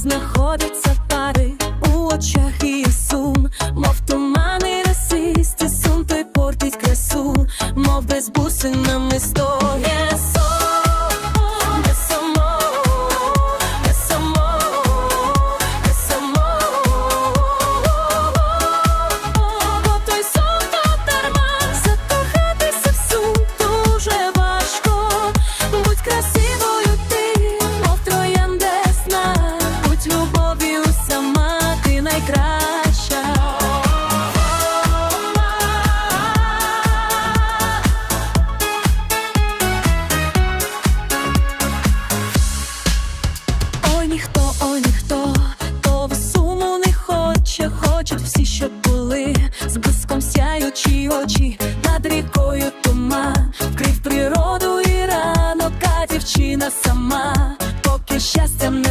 знаходиться пари. У очах її сум, мов тумани расисти, сум Listen, I missed the ніхто, то в суму не хоче, хочуть всі, щоб були, з блиском сяючі очі, над рікою туман, вкрив природу і ранок, а дівчина сама, поки щастям не.